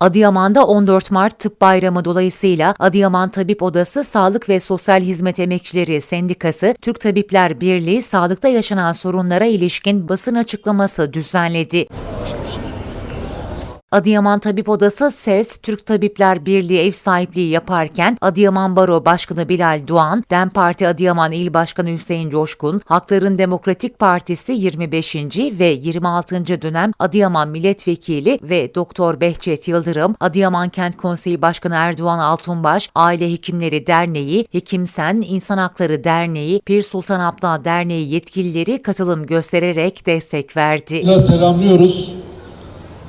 Adıyaman'da 14 Mart Tıp Bayramı dolayısıyla Adıyaman Tabip Odası Sağlık ve Sosyal Hizmet Emekçileri Sendikası, Türk Tabipler Birliği sağlıkta yaşanan sorunlara ilişkin basın açıklaması düzenledi. Adıyaman Tabip Odası SES, Türk Tabipler Birliği ev sahipliği yaparken Adıyaman Baro Başkanı Bilal Doğan, DEM Parti Adıyaman İl Başkanı Hüseyin Coşkun, Hakların Demokratik Partisi 25. ve 26. dönem Adıyaman Milletvekili ve Doktor Behçet Yıldırım, Adıyaman Kent Konseyi Başkanı Erdoğan Altunbaş, Aile Hekimleri Derneği, Hekimsen İnsan Hakları Derneği, Pir Sultan Abdal Derneği yetkilileri katılım göstererek destek verdi. ile selamlıyoruz.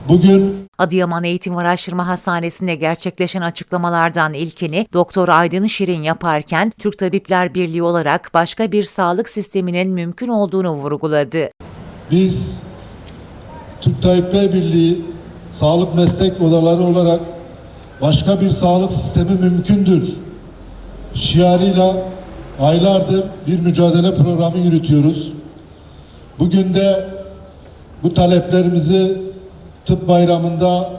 Bugün Adıyaman Eğitim ve Araştırma Hastanesi'nde gerçekleşen açıklamalardan ilkini Doktor Aydın Şirin yaparken Türk Tabipler Birliği olarak başka bir sağlık sisteminin mümkün olduğunu vurguladı. biz Türk Tabipler Birliği sağlık meslek odaları olarak başka bir sağlık sistemi mümkündür şiarıyla aylardır bir mücadele programı yürütüyoruz. Bugün de bu taleplerimizi tıp bayramında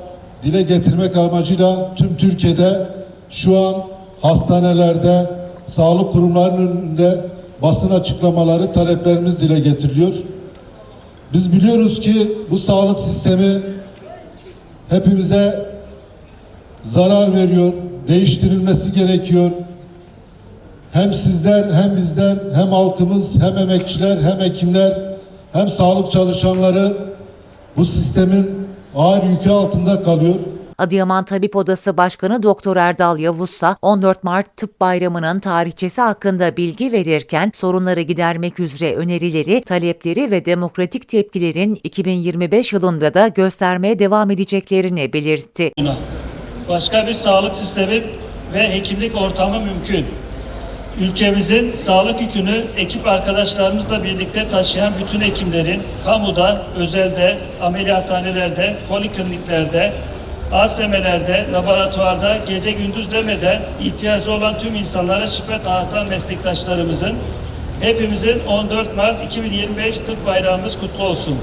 dile getirmek amacıyla tüm Türkiye'de şu an hastanelerde, sağlık kurumlarının önünde basın açıklamaları taleplerimiz dile getiriliyor. Biz biliyoruz ki bu sağlık sistemi hepimize zarar veriyor, değiştirilmesi gerekiyor. Hem sizler, hem bizler, hem halkımız, hem emekçiler, hem hekimler, hem sağlık çalışanları bu sistemin ağır yükü altında kalıyor. Adıyaman Tabip Odası Başkanı Doktor Erdal Yavuzsa 14 Mart Tıp Bayramı'nın tarihçesi hakkında bilgi verirken sorunları gidermek üzere önerileri, talepleri ve demokratik tepkilerin 2025 yılında da göstermeye devam edeceklerini belirtti. buna. Başka bir sağlık sistemi ve hekimlik ortamı mümkün. Ülkemizin sağlık yükünü ekip arkadaşlarımızla birlikte taşıyan bütün hekimlerin kamuda, özelde, ameliyathanelerde, polikliniklerde, ASM'lerde, laboratuvarda, gece gündüz demeden ihtiyacı olan tüm insanlara şifa dağıtan meslektaşlarımızın hepimizin 14 Mart 2025 Tıp Bayramımız kutlu olsun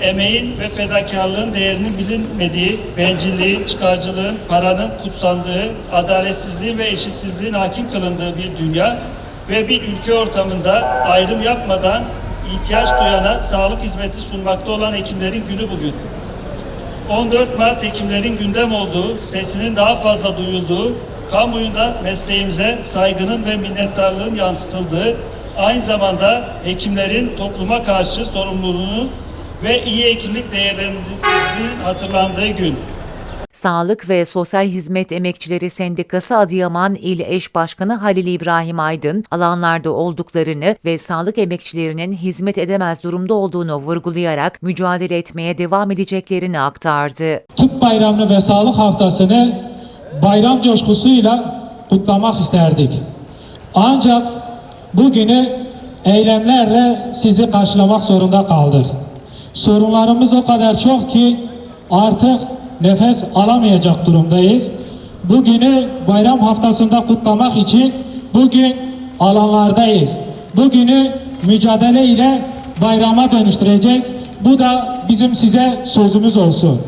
emeğin ve fedakarlığın değerinin bilinmediği, bencilliğin, çıkarcılığın, paranın kutsandığı, adaletsizliğin ve eşitsizliğin hakim kılındığı bir dünya ve bir ülke ortamında ayrım yapmadan ihtiyaç duyana sağlık hizmeti sunmakta olan hekimlerin günü bugün. 14 Mart hekimlerin gündem olduğu, sesinin daha fazla duyulduğu, kamuoyunda mesleğimize saygının ve minnettarlığın yansıtıldığı, aynı zamanda hekimlerin topluma karşı sorumluluğunu ve iyi hekimlik değerlendirildiğinin hatırlandığı gün. Sağlık ve Sosyal Hizmet Emekçileri Sendikası Adıyaman İl Eş Başkanı Halil İbrahim Aydın, alanlarda olduklarını ve sağlık emekçilerinin hizmet edemez durumda olduğunu vurgulayarak mücadele etmeye devam edeceklerini aktardı. Tıp bayramını ve sağlık haftasını bayram coşkusuyla kutlamak isterdik. Ancak bugünü eylemlerle sizi karşılamak zorunda kaldık. Sorunlarımız o kadar çok ki artık nefes alamayacak durumdayız. Bugünü bayram haftasında kutlamak için bugün alanlardayız. Bugünü mücadele ile bayrama dönüştüreceğiz. Bu da bizim size sözümüz olsun.